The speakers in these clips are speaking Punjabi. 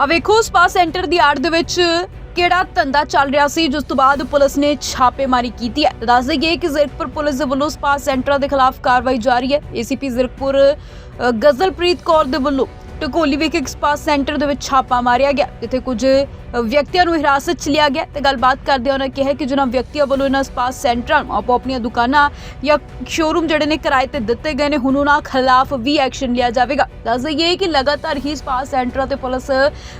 ਆ ਵੇਖੋ, ਸਪਾ ਸੈਂਟਰ ਦੀ ਆੜ ਦੇ ਵਿੱਚ ਕਿਹੜਾ ਧੰਦਾ ਚੱਲ ਰਿਹਾ ਸੀ, ਜਿਸ ਤੋਂ ਬਾਅਦ ਪੁਲਿਸ ਨੇ ਛਾਪੇਮਾਰੀ ਕੀਤੀ ਹੈ। ਦੱਸ ਦਈਏ ਕਿ ਜ਼ੀਰਕਪੁਰ ਪੁਲਿਸ ਦੇ ਵੱਲੋਂ ਸਪਾ ਸੈਂਟਰਾਂ ਦੇ ਖਿਲਾਫ ਕਾਰਵਾਈ ਜਾਰੀ ਹੈ। ਏਸੀਪੀ ਜ਼ੀਰਕਪੁਰ ਗਜ਼ਲਪ੍ਰੀਤ ਕੌਰ ਦੇ ਵੱਲੋਂ ਟਕੋਲੀ ਵਿਖੇ ਇੱਕ ਸਪਾ ਸੈਂਟਰ ਦੇ ਵਿੱਚ ਛਾਪਾ ਮਾਰਿਆ ਗਿਆ, ਜਿੱਥੇ ਕੁਝ ਵਿਅਕਤੀਆਂ ਨੂੰ ਹਿਰਾਸਤ 'ਚ ਲਿਆ ਗਿਆ ਤੇ ਗੱਲਬਾਤ ਕਰਦੇ ਉਹਨਾਂ ਕਿਹਾ ਕਿ ਜਿਨ੍ਹਾਂ ਵਿਅਕਤੀਆਂ ਵੱਲੋਂ ਇਹਨਾਂ ਸਪਾ ਸੈਂਟਰਾਂ ਨੂੰ ਆਪੋ ਆਪਣੀਆਂ ਦੁਕਾਨਾਂ ਜਾਂ ਸ਼ੋਰੂਮ ਜਿਹੜੇ ਨੇ ਕਿਰਾਏ ਤੇ ਦਿੱਤੇ ਗਏ ਨੇ, ਹੁਣ ਉਹਨਾਂ ਖਿਲਾਫ ਵੀ ਐਕਸ਼ਨ ਲਿਆ ਜਾਵੇਗਾ। ਦੱਸ ਦਈਏ ਕਿ ਲਗਾਤਾਰ ਹੀ ਸਪਾ ਸੈਂਟਰਾਂ ਤੇ ਪੁਲਿਸ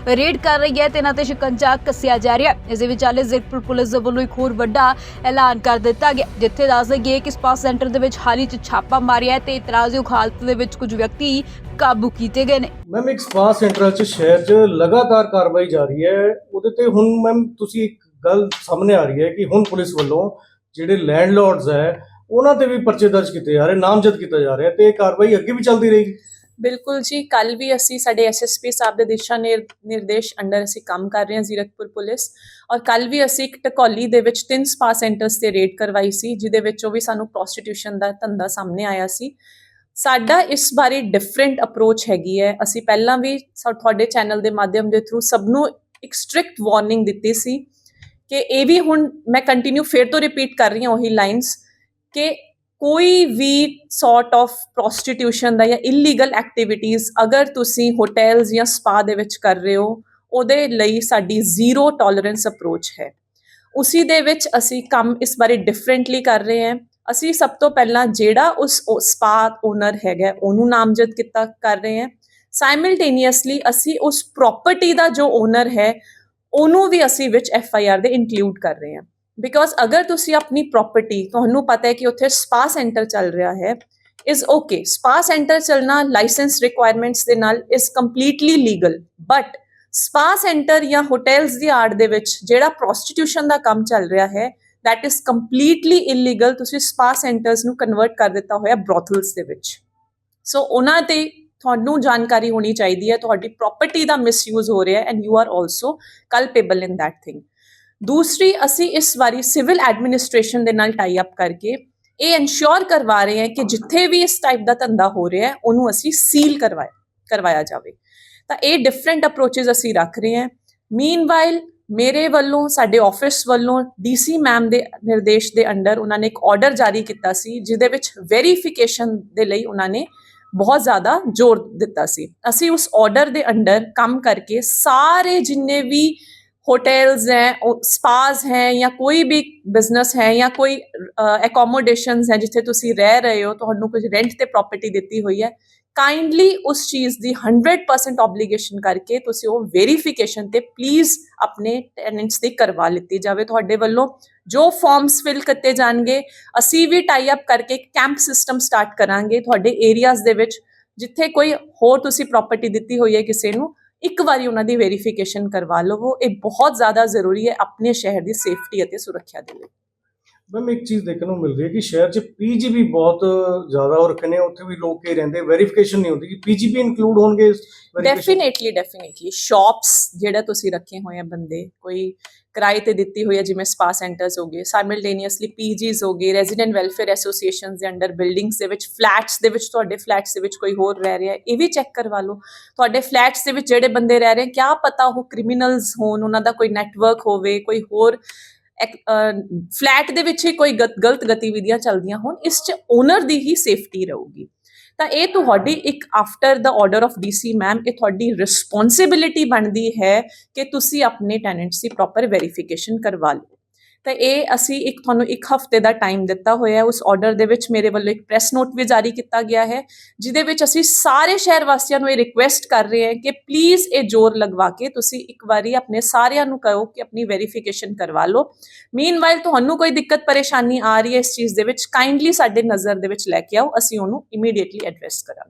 ਰੇਡ ਕਰ ਰਹੀ ਹੈ ਤੇ ਇਹਨਾਂ ਤੇ ਸ਼ਿਕੰਜਾ ਕੱਸਿਆ ਜਾ ਰਿਹਾ ਹੈ। ਇਸ ਦੇ ਵਿਚਾਲੇ ਜ਼ਿਰਕਪੁਰ ਪੁਲਿਸ ਦੇ ਵੱਲੋਂ ਇੱਕ ਹੋਰ ਵੱਡਾ ਐਲਾਨ ਕਰ ਦਿੱਤਾ ਗਿਆ, ਜਿੱਥੇ ਦੱਸ ਦਈਏ ਕਿ ਸਪਾ ਸੈਂਟਰ ਦੇ ਵਿੱਚ ਹਾਲੀ 'ਚ ਛਾਪਾ ਮਾਰਿਆ ਤੇ ਇਤਰਾਜ਼ਯੋਗ ਹਾਲਤ ਦੇ ਵਿੱਚ ਕੁਝ ਵਿਅਕਤੀ ਕਾਬੂ ਕੀਤੇ ਗਏ ਨੇ। ਮੈਮ ਇੱਕ ਸਪਾ ਸੈਂਟਰ ਚ ਸ਼ਹਿਰ ਚ ਲਗਾਤਾਰ ਕਾਰਵਾਈ ਜਾਰੀ ਹੈ। ਉਹਦੇ ਤੇ ਹੁਣ ਮੈਮ ਤੁਸੀਂ ਇੱਕ ਗੱਲ ਸਾਹਮਣੇ ਆ ਰਹੀ ਹੈ ਕਿ ਹੁਣ ਪੁਲਿਸ ਵੱਲੋਂ ਜਿਹੜੇ ਲੈਂਡਲੋਰਡਸ ਹੈ, ਉਹਨਾਂ ਤੇ ਵੀ ਪਰਚੇ ਦਰਜ ਕੀਤੇ ਜਾ ਰਹੇ, ਨਾਮਜ਼ਦ ਕੀਤਾ ਜਾ ਰਿਹਾ ਤੇ ਇਹ ਕਾਰਵਾਈ ਅੱਗੇ ਵੀ ਚੱਲਦੀ ਰਹੇਗੀ। ਬਿਲਕੁਲ ਜੀ ਕੱਲ ਵੀ ਅਸੀਂ ਸਾਡੇ ਐਸਐਸਪੀ ਸਾਹਿਬ ਦੇ ਦਿਸ਼ਾ ਨਿਰਦੇਸ਼ ਅੰਡਰ ਅਸੀਂ ਕੰਮ ਕਰ ਰਹੇ ਹਾਂ ਜ਼ੀਰਕਪੁਰ ਪੁਲਿਸ ਔਰ ਕੱਲ ਵੀ ਅਸੀਂ ਇੱਕ ਟਕੌਲੀ ਦੇ ਵਿੱਚ ਤਿੰਨ ਸਪਾ ਸੈਂਟਰਸ ਤੇ ਰੇਡ ਕਰਵਾਈ ਸੀ, ਜਿਹਦੇ ਵਿੱਚੋਂ ਵੀ ਸਾਨੂੰ ਪ੍ਰੋਸਟੀਟਿਊਸ਼ਨ ਦਾ ਧੰਦਾ ਸਾਹਮਣੇ ਆਇਆ ਸੀ। ਸਾਡਾ ਇਸ ਬਾਰੇ ਡਿਫਰੈਂਟ ਅਪਰੋਚ ਹੈਗੀ ਹੈ। ਅਸੀਂ ਪਹਿਲਾਂ ਵੀ ਤੁਹਾਡੇ ਚੈਨਲ ਦੇ ਮਾਧਿਅਮ ਦੇ ਥਰੂ ਸਭ ਨੂੰ ਇੱਕ ਸਟ੍ਰਿਕਟ ਵਾਰਨਿੰਗ ਦਿੱਤੀ ਸੀ ਕਿ ਇਹ ਵੀ ਹੁਣ ਮੈਂ ਕੰਟੀਨਿਊ ਫੇਰ ਤੋਂ ਰਿਪੀਟ ਕਰ ਰਹੀ ਹਾਂ ਉਹੀ ਲਾਈਨਸ ਕਿ ਕੋਈ ਵੀ ਸੌਰਟ ਆਫ ਪ੍ਰੋਸਟੀਟਿਊਸ਼ਨ ਦਾ ਜਾਂ ਇਲੀਗਲ ਐਕਟੀਵਿਟੀਜ਼ ਅਗਰ ਤੁਸੀਂ ਹੋਟਲਸ ਜਾਂ ਸਪਾ ਦੇ ਵਿੱਚ ਕਰ ਰਹੇ ਹੋ, ਉਹਦੇ ਲਈ ਸਾਡੀ ਜ਼ੀਰੋ ਟੋਲਰੈਂਸ ਅਪਰੋਚ ਹੈ। ਉਸੀ ਦੇ ਵਿੱਚ ਅਸੀਂ ਕੰਮ ਇਸ ਬਾਰੇ ਡਿਫਰੈਂਟਲੀ ਕਰ ਰਹੇ ਹਾਂ। ਅਸੀਂ ਸਭ ਤੋਂ ਪਹਿਲਾਂ ਜਿਹੜਾ ਉਸ ਸਪਾ ਓਨਰ ਹੈਗਾ, ਉਹਨੂੰ ਨਾਮਜ਼ਦ ਕੀਤਾ ਕਰ ਰਹੇ ਹਾਂ। ਸਾਈਮਲਟੇਨੀਅਸਲੀ ਅਸੀਂ ਉਸ ਪ੍ਰਾਪਰਟੀ ਦਾ ਜੋ ਓਨਰ ਹੈ, ਉਹਨੂੰ ਵੀ ਅਸੀਂ ਵਿੱਚ ਐਫ ਆਈ ਆਰ ਦੇ ਇਨਕਲੂਡ ਕਰ ਰਹੇ ਹਾਂ। ਬਿਕੋਜ਼ ਅਗਰ ਤੁਸੀਂ ਆਪਣੀ ਪ੍ਰਾਪਰਟੀ ਤੁਹਾਨੂੰ ਪਤਾ ਹੈ ਕਿ ਉੱਥੇ ਸਪਾ ਸੈਂਟਰ ਚੱਲ ਰਿਹਾ ਹੈ ਇਜ਼ ਓਕੇ ਸਪਾ ਸੈਂਟਰ ਚੱਲਣਾ ਲਾਇਸੈਂਸ ਰਿਕੁਆਇਰਮੈਂਟਸ ਦੇ ਨਾਲ is completely legal but spa centre ਜਾਂ ਹੋਟਲਸ ਦੀ ਆੜ ਦੇ ਵਿੱਚ ਜਿਹੜਾ ਪ੍ਰੋਸਟੀਟਿਊਸ਼ਨ ਦਾ ਕੰਮ ਚੱਲ ਰਿਹਾ ਹੈ, that ਇਜ਼ ਕੰਪਲੀਟਲੀ ਇਲੀਗਲ ਤੁਸੀਂ ਸਪਾ ਸੈਂਟਰਸ ਨੂੰ ਕਨਵਰਟ ਕਰ ਦਿੱਤਾ ਹੋਇਆ ਬ੍ਰੋਥਲਸ ਦੇ ਵਿੱਚ। ਸੋ ਉਹਨਾਂ ਤੇ ਤੁਹਾਨੂੰ ਜਾਣਕਾਰੀ ਹੋਣੀ ਚਾਹੀਦੀ ਹੈ, ਤੁਹਾਡੀ ਪ੍ਰਾਪਰਟੀ ਦਾ ਮਿਸਯੂਜ਼ ਹੋ ਰਿਹਾ ਹੈ and you are also culpable in that thing ਦੂਸਰੀ, ਅਸੀਂ ਇਸ ਵਾਰੀ ਸਿਵਲ ਐਡਮਿਨਿਸਟ੍ਰੇਸ਼ਨ ਦੇ ਨਾਲ ਟਾਈ ਅਪ ਕਰਕੇ ਇਹ ਇਨਸ਼ੋਰ ਕਰਵਾ ਰਹੇ ਹਾਂ ਕਿ ਜਿੱਥੇ ਵੀ ਇਸ ਟਾਈਪ ਦਾ ਧੰਦਾ ਹੋ ਰਿਹਾ ਹੈ, ਉਹਨੂੰ ਅਸੀਂ ਸੀਲ ਕਰਵਾਏ ਕਰਵਾਇਆ ਜਾਵੇ। ਤਾਂ ਇਹ ਡਿਫਰੈਂਟ ਅਪਰੋਚਸ ਅਸੀਂ ਰੱਖ ਰਹੇ ਹਾਂ। ਮੀਨਵਾਈਲ ਮੇਰੇ ਵੱਲੋਂ, ਸਾਡੇ ਆਫਿਸ ਵੱਲੋਂ ਡੀਸੀ ਮੈਮ ਦੇ ਨਿਰਦੇਸ਼ ਦੇ ਅੰਡਰ ਉਹਨਾਂ ਨੇ ਇੱਕ ਆਰਡਰ ਜਾਰੀ ਕੀਤਾ ਸੀ, ਜਿਹਦੇ ਵਿੱਚ ਵੈਰੀਫਿਕੇਸ਼ਨ ਦੇ ਲਈ ਉਹਨਾਂ ਨੇ ਬਹੁਤ ਜ਼ਿਆਦਾ ਜ਼ੋਰ ਦਿੱਤਾ ਸੀ। ਅਸੀਂ ਉਸ ਆਰਡਰ ਦੇ ਅੰਡਰ ਕੰਮ ਕਰਕੇ ਸਾਰੇ ਜਿੰਨੇ ਵੀ ਹੋਟਲਸ ਹੈ ਸਪਾਸ ਹੈ ਜਾਂ ਕੋਈ ਵੀ ਬਿਜ਼ਨਸ ਹੈ ਜਾਂ ਕੋਈ ਅਕੋਮੋਡੇਸ਼ਨਸ ਹੈ ਜਿੱਥੇ ਤੁਸੀਂ ਰਹਿ ਰਹੇ ਹੋ ਤੁਹਾਨੂੰ ਕੁਝ ਰੈਂਟ ਤੇ ਪ੍ਰਾਪਰਟੀ ਦਿੱਤੀ ਹੋਈ ਹੈ ਕਾਈਂਡਲੀ ਉਸ ਚੀਜ਼ ਦੀ 100% ਆਬਲੀਗੇਸ਼ਨ ਕਰਕੇ ਤੁਸੀਂ ਉਹ ਵੈਰੀਫਿਕੇਸ਼ਨ ਤੇ ਪਲੀਜ਼ ਆਪਣੇ ਟੈਨੈਂਟਸ ਦੀ ਕਰਵਾ ਲਿੱਤੀ ਜਾਵੇ ਤੁਹਾਡੇ ਵੱਲੋਂ ਜੋ ਫਾਰਮਸ ਫਿਲ ਕੀਤੇ ਜਾਣਗੇ ਅਸੀਂ ਵੀ ਟਾਈ ਅਪ ਕਰਕੇ ਕੈਂਪ ਸਿਸਟਮ ਸਟਾਰਟ ਕਰਾਂਗੇ ਤੁਹਾਡੇ ਏਰੀਆਜ਼ ਦੇ ਵਿੱਚ ਜਿੱਥੇ ਕੋਈ ਹੋਰ ਤੁਸੀਂ ਪ੍ਰਾਪਰਟੀ ਦਿੱਤੀ ਹੋਈ ਹੈ ਕਿਸੇ ਨੂੰ ਇੱਕ ਵਾਰੀ ਉਹਨਾਂ ਦੀ ਵੈਰੀਫਿਕੇਸ਼ਨ ਕਰਵਾ ਲਵੋ ਇਹ ਬਹੁਤ ਜ਼ਿਆਦਾ ਜ਼ਰੂਰੀ ਹੈ ਆਪਣੇ ਸ਼ਹਿਰ ਦੀ ਸੇਫਟੀ ਅਤੇ ਸੁਰੱਖਿਆ ਦੇ ਲਈ ਮੈਮ ਇੱਕ ਚੀਜ਼ ਦੇਖਣ ਨੂੰ ਮਿਲ ਰਹੀ ਹੈ ਕਿ ਸ਼ਹਿਰ ਚ ਪੀਜੀ ਵੀ ਬਹੁਤ ਜ਼ਿਆਦਾ ਹੋ ਰੱਖੇ ਨੇ ਉੱਥੇ ਵੀ ਲੋਕ ਹੀ ਰਹਿੰਦੇ ਵੈਰੀਫਿਕੇਸ਼ਨ ਨਹੀਂ ਹੁੰਦੀ ਕਿ ਪੀਜੀਪੀ ਇਨਕਲੂਡ ਹੋਣਗੇ? ਡੈਫੀਨੇਟਲੀ ਡੈਫੀਨੇਟਲੀ ਸ਼ਾਪਸ ਜਿਹੜਾ ਤੁਸੀਂ ਰੱਖੇ ਹੋਏ ਆ ਬੰਦੇ ਕੋਈ ਕਿਰਾਏ ਤੇ ਦਿੱਤੀ ਹੋਈ ਹੈ, ਜਿਵੇਂ ਸਪਾ ਸੈਂਟਰਸ ਹੋ ਗਏ ਸਾਈਮਲਟੇਨੀਅਸਲੀ ਪੀਜੀਸ ਹੋ ਗਏ ਰੈਜ਼ੀਡੈਂਟ ਵੈਲਫੇਅਰ ਐਸੋਸੀਏਸ਼ਨਸ ਦੇ ਅੰਡਰ ਬਿਲਡਿੰਗਸ ਦੇ ਵਿੱਚ ਫਲੈਟਸ ਦੇ ਵਿੱਚ, ਤੁਹਾਡੇ ਫਲੈਟਸ ਦੇ ਵਿੱਚ ਕੋਈ ਹੋਰ ਰਹਿ ਰਿਹਾ ਇਹ ਵੀ ਚੈੱਕ ਕਰਵਾ ਲਓ। ਤੁਹਾਡੇ ਫਲੈਟਸ ਦੇ ਵਿੱਚ ਜਿਹੜੇ ਬੰਦੇ ਰਹਿ ਰਹੇ, ਕਿਆ ਪਤਾ ਉਹ ਕ੍ਰਿਮੀਨਲਸ ਹੋਣ, ਉਹਨਾਂ ਦਾ ਕੋਈ ਨੈਟਵਰਕ ਹੋਵੇ, ਕੋਈ ਹੋਰ ਫਲੈਟ ਦੇ ਵਿੱਚ ਹੀ ਕੋਈ ਗਤ- ਗਲਤ ਗਤੀਵਿਧੀਆਂ ਚੱਲਦੀਆਂ ਹੋਣ, ਇਸ 'ਚ ਓਨਰ ਦੀ ਹੀ ਸੇਫਟੀ ਰਹੂਗੀ। ਤਾਂ ਇਹ ਤੁਹਾਡੀ ਇੱਕ ਆਫਟਰ ਦਾ ਆਰਡਰ ਆਫ ਡੀਸੀ ਮੈਮ ਇਹ ਤੁਹਾਡੀ ਰਿਸਪੌਂਸਿਬਿਲਿਟੀ ਬਣਦੀ ਹੈ ਕਿ ਤੁਸੀਂ ਆਪਣੇ ਟੈਨੈਂਟਸ ਦੀ ਪ੍ਰੋਪਰ ਵੈਰੀਫਿਕੇਸ਼ਨ ਕਰਵਾ ਲਓ। ਤਾਂ ਇਹ ਅਸੀਂ ਇੱਕ ਤੁਹਾਨੂੰ ਇੱਕ ਹਫ਼ਤੇ ਦਾ ਟਾਈਮ ਦਿੱਤਾ ਹੋਇਆ ਉਸ ਆਰਡਰ ਦੇ ਵਿੱਚ ਮੇਰੇ ਵੱਲੋਂ ਇੱਕ ਪ੍ਰੈਸ ਨੋਟ ਵੀ ਜਾਰੀ ਕੀਤਾ ਗਿਆ ਹੈ, ਜਿਹਦੇ ਵਿੱਚ ਅਸੀਂ ਸਾਰੇ ਸ਼ਹਿਰ ਵਾਸੀਆਂ ਨੂੰ ਇਹ ਰਿਕੁਐਸਟ ਕਰ ਰਹੇ ਹਾਂ ਕਿ ਪਲੀਜ਼ ਇਹ ਜ਼ੋਰ ਲਗਵਾ ਕੇ ਤੁਸੀਂ ਇੱਕ ਵਾਰੀ ਆਪਣੇ ਸਾਰਿਆਂ ਨੂੰ ਕਹੋ ਕਿ ਆਪਣੀ ਵੈਰੀਫਿਕੇਸ਼ਨ ਕਰਵਾ ਲਓ। ਮੀਨਵਾਈਲ ਤੁਹਾਨੂੰ ਕੋਈ ਦਿੱਕਤ, ਪਰੇਸ਼ਾਨੀ ਆ ਰਹੀ ਹੈ ਇਸ ਚੀਜ਼ ਦੇ ਵਿੱਚ ਕਾਈਂਡਲੀ ਸਾਡੇ ਨਜ਼ਰ ਦੇ ਵਿੱਚ ਲੈ ਕੇ ਆਓ, ਅਸੀਂ ਉਹਨੂੰ ਇਮੀਡੀਏਟਲੀ ਐਡਰੈਸ ਕਰਾਂਗੇ।